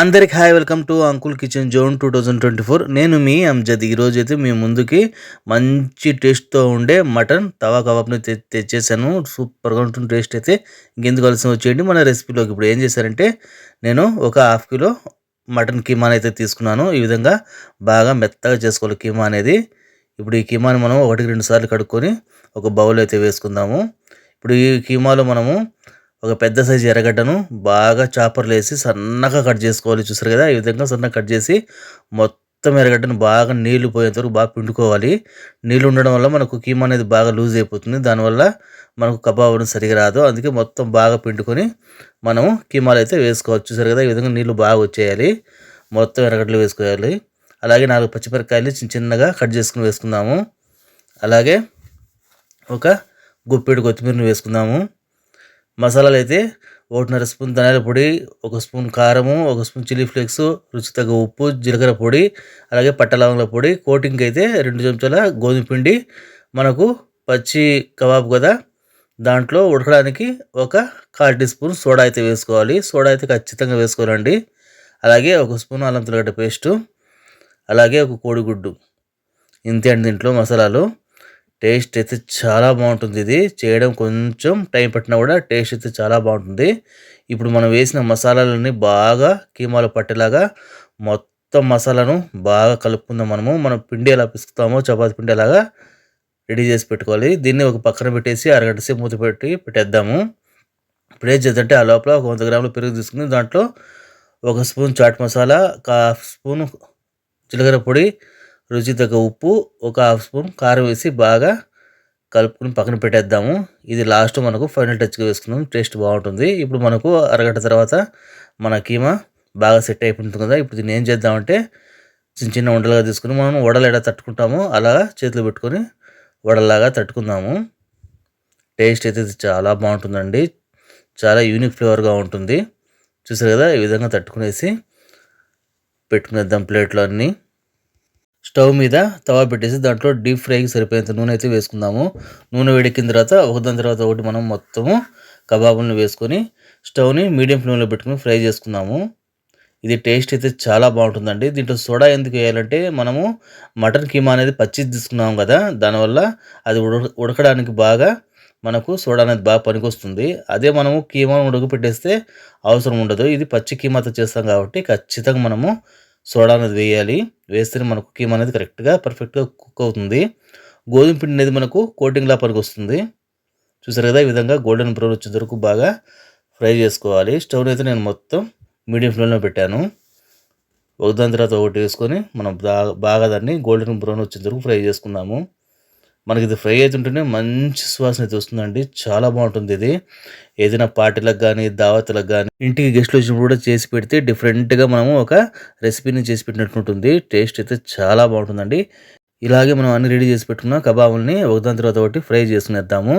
అందరికి hi welcome to uncle kitchen zone two thousand twenty four నేను మీ అంజద్. ఈరోజు అయితే మీ ముందుకి మంచి టేస్ట్తో ఉండే మటన్ తవా కబాబ్ని తె తెచ్చేసాను. సూపర్గా ఉంటుంది టేస్ట్ అయితే. ఇంకెందుకు కలిసి వచ్చేయండి మన రెసిపీలోకి. ఇప్పుడు ఏం చేశారంటే నేను ఒక హాఫ్ కిలో మటన్ కీమాని అయితే తీసుకున్నాను. ఈ విధంగా బాగా మెత్తగా చేసుకోవాలి కీమా అనేది. ఇప్పుడు ఈ కీమాని మనం ఒకటికి రెండు సార్లు కడుక్కొని ఒక బౌల్ అయితే వేసుకుందాము. ఇప్పుడు ఈ కీమాలో మనము ఒక పెద్ద సైజు ఎర్రగడ్డను బాగా చాపర్లు వేసి సన్నగా కట్ చేసుకోవాలి. చూసారు కదా? ఈ విధంగా సన్నగా కట్ చేసి మొత్తం ఎర్రగడ్డను బాగా నీళ్ళు పోయేంత వరకు బాగా పిండుకోవాలి. నీళ్ళు ఉండడం వల్ల మనకు కీమా అనేది బాగా లూజ్ అయిపోతుంది. దానివల్ల మనకు కబాబ్ సరిగా రాదు. అందుకే మొత్తం బాగా పిండుకొని మనం కీమాలు అయితే వేసుకోవచ్చు. చూసారు కదా? ఈ విధంగా నీళ్ళు బాగా వచ్చేయాలి. మొత్తం ఎర్రగడ్డలు వేసుకోవాలి. అలాగే నాలుగు పచ్చిమిరపకాయలు చిన్న చిన్నగా కట్ చేసుకుని వేసుకుందాము. అలాగే ఒక గుప్పెడు కొత్తిమీరని వేసుకుందాము. మసాలాలు అయితే ఒకటిన్నర స్పూన్ ధనియాల పొడి ఒక స్పూన్ కారము ఒక స్పూన్ చిల్లీ ఫ్లేక్స్ రుచి తగ్గ ఉప్పు జీలకర్ర పొడి అలాగే పట్టలవంగల పొడి కోటింగ్కి అయితే రెండు చెంచాల గోధుమ పిండి. మనకు పచ్చి కబాబ్ కదా దాంట్లో ఉడకడానికి ఒక కాల్ టీ స్పూన్ సోడా అయితే వేసుకోవాలి. సోడా అయితే ఖచ్చితంగా వేసుకోవాలండి. అలాగే ఒక స్పూన్ అల్లం తెల్లగడ్డ పేస్టు అలాగే ఒక కోడిగుడ్డు. ఇంతే అండి దీంట్లో మసాలాలు. టేస్ట్ అయితే చాలా బాగుంటుంది ఇది. చేయడం కొంచెం టైం పట్టినా కూడా టేస్ట్ అయితే చాలా బాగుంటుంది. ఇప్పుడు మనం వేసిన మసాలాలన్నీ బాగా కీమాలో పట్టేలాగా మొత్తం మసాలాను బాగా కలుపుకుందాం మనము. మనం పిండి ఎలా పిసుకుతామో చపాతి పిండి ఎలాగా రెడీ చేసి పెట్టుకోవాలి. దీన్ని ఒక పక్కన పెట్టేసి అరగంట సేపు మూత పెట్టి పెట్టేద్దాము. ఇప్పుడు ఏం చేద్దంటే ఆ లోపల ఒక వంద గ్రాములు పెరుగు తీసుకుని దాంట్లో ఒక స్పూన్ చాట్ మసాలా ఒక హాఫ్ స్పూన్ జీలకర్ర పొడి రుచి తగ్గ ఉప్పు ఒక హాఫ్ స్పూన్ కారం వేసి బాగా కలుపుకుని పక్కన పెట్టేద్దాము. ఇది లాస్ట్ మనకు ఫైనల్ టచ్గా వేసుకుందాం టేస్ట్ బాగుంటుంది. ఇప్పుడు మనకు అరగంట తర్వాత మన కీమా బాగా సెట్ అయిపోతుంది కదా. ఇప్పుడు దీన్ని ఏం చేద్దామంటే చిన్న చిన్న ఉండలుగా తీసుకుని మనం వడలు ఎలా తట్టుకుంటామో అలా చేతిలో పెట్టుకొని వడలాగా తట్టుకుందాము. టేస్ట్ అయితే చాలా బాగుంటుందండి. చాలా యూనిక్ ఫ్లేవర్గా ఉంటుంది. చూసారు కదా ఈ విధంగా తట్టుకునేసి పెట్టుకునేద్దాం ప్లేట్లో అన్నీ స్టవ్ మీద తవా పెట్టేసి దాంట్లో డీప్ ఫ్రైకి సరిపోయేంత నూనె అయితే వేసుకుందాము. నూనె వేడెక్కిన తర్వాత ఒకదాని తర్వాత ఒకటి మనం మొత్తము కబాబులను వేసుకొని స్టవ్ని మీడియం ఫ్లేమ్లో పెట్టుకుని ఫ్రై చేసుకుందాము. ఇది టేస్ట్ అయితే చాలా బాగుంటుందండి. దీంట్లో సోడా ఎందుకు వేయాలంటే మనము మటన్ కీమా అనేది పచ్చి తీసుకున్నాం కదా దానివల్ల అది ఉడకడానికి బాగా మనకు సోడా అనేది బాగా పనికొస్తుంది. అదే మనము కీమా ఉడకపెట్టేస్తే అవసరం ఉండదు. ఇది పచ్చి కీమాతో చేస్తాం కాబట్టి ఖచ్చితంగా మనము సోడా అనేది వేయాలి. వేస్తేనే మన కుకీమ్ అనేది కరెక్ట్గా పర్ఫెక్ట్గా కుక్ అవుతుంది. గోధుమ పిండి అనేది మనకు కోటింగ్లా పనికి వస్తుంది. చూసారు కదా ఈ విధంగా గోల్డెన్ బ్రౌన్ వచ్చే వరకు బాగా ఫ్రై చేసుకోవాలి. స్టవ్ అయితే నేను మొత్తం మీడియం ఫ్లేమ్లో పెట్టాను. ఒకదాని తర్వాత ఒకటి వేసుకొని మనం బాగా బాగా దాన్ని గోల్డెన్ బ్రౌన్ వచ్చే వరకు ఫ్రై చేసుకుందాము. మనకి ఇది ఫ్రై అవుతుంటేనే మంచి సువాసన అయితే వస్తుందండి. చాలా బాగుంటుంది ఇది. ఏదైనా పార్టీలకు కానీ దావతులకు కానీ ఇంటికి గెస్ట్లు వచ్చినప్పుడు కూడా చేసి పెడితే డిఫరెంట్గా మనము ఒక రెసిపీని చేసి పెట్టినట్టు ఉంటుంది. టేస్ట్ అయితే చాలా బాగుంటుందండి. ఇలాగే మనం అన్ని రెడీ చేసి పెట్టుకున్న కబాబుల్ని ఒకదాని తర్వాత ఒకటి ఫ్రై చేసుకునేద్దాము.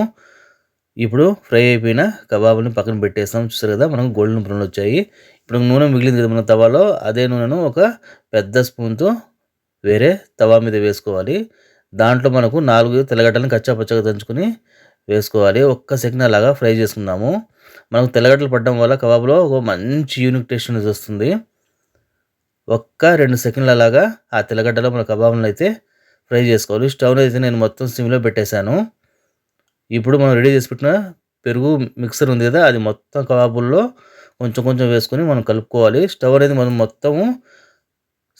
ఇప్పుడు ఫ్రై అయిపోయిన కబాబుల్ని పక్కన పెట్టేస్తాం. చూసారు కదా మనం గోల్డెన్ బ్రౌన్ వచ్చాయి. ఇప్పుడు నూనె మిగిలింది కదా మన తవాలో అదే నూనెను ఒక పెద్ద స్పూన్తో వేరే తవా మీద వేసుకోవాలి. దాంట్లో మనకు నాలుగు తెల్లగడ్డలను కచ్చాపచ్చగా దంచుకుని వేసుకోవాలి. ఒక్క సెకండ్ అలాగా ఫ్రై చేసుకుందాము. మనకు తెల్లగడ్డలు పడడం వల్ల కబాబ్లో ఒక మంచి యూనిక్ టేస్ట్ అనేది వస్తుంది. ఒక్క రెండు సెకండ్లు అలాగా ఆ తెల్లగడ్డలో మన కబాబ్లను అయితే ఫ్రై చేసుకోవాలి. స్టవ్ అయితే నేను మొత్తం సిమ్లో పెట్టేశాను. ఇప్పుడు మనం రెడీ చేసి పెట్టిన పెరుగు మిక్సర్ ఉంది కదా అది మొత్తం కబాబుల్లో కొంచెం కొంచెం వేసుకొని మనం కలుపుకోవాలి. స్టవ్ అనేది మనం మొత్తము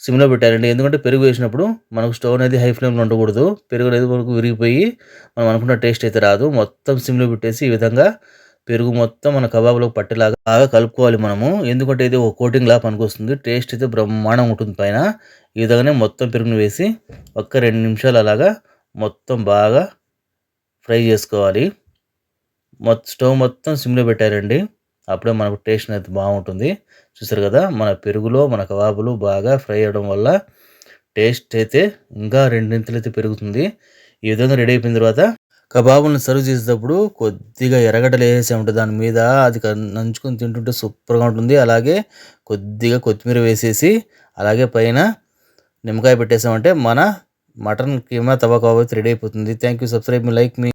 సిమ్లో పెట్టారండి. ఎందుకంటే పెరుగు వేసినప్పుడు మనకు స్టవ్ అనేది హై ఫ్లేమ్లో ఉండకూడదు. పెరుగు అనేది మనకు విరిగిపోయి మనం అనుకున్న టేస్ట్ అయితే రాదు. మొత్తం సిమ్లో పెట్టేసి ఈ విధంగా పెరుగు మొత్తం మన కబాబ్లో పట్టేలాగా బాగా కలుపుకోవాలి మనము. ఎందుకంటే ఇది ఒక కోటింగ్ లా పనికొస్తుంది. టేస్ట్ అయితే బ్రహ్మాండం ఉంటుంది పైన. ఈ విధంగానే మొత్తం పెరుగును వేసి ఒక్క రెండు నిమిషాలు అలాగా మొత్తం బాగా ఫ్రై చేసుకోవాలి. మొత్తం స్టవ్ మొత్తం సిమ్లో పెట్టారండి. అప్పుడే మనకు టేస్ట్ అనేది బాగుంటుంది. చూసారు కదా మన పెరుగులో మన కబాబులు బాగా ఫ్రై అవ్వడం వల్ల టేస్ట్ అయితే ఇంకా రెండింతలు అయితే పెరుగుతుంది. ఈ విధంగా రెడీ అయిపోయిన తర్వాత కబాబులను సర్వ్ చేసేటప్పుడు కొద్దిగా ఎర్రగడ్డలు ఉంటుంది దాని మీద అది నంచుకొని తింటుంటే సూపర్గా ఉంటుంది. అలాగే కొద్దిగా కొత్తిమీర వేసేసి అలాగే పైన నిమ్మకాయ పెట్టేసామంటే మన mutton keema tawa kebab ready అయిపోతుంది. థ్యాంక్ యూ సబ్స్క్రైబ్ మీ లైక్ మీ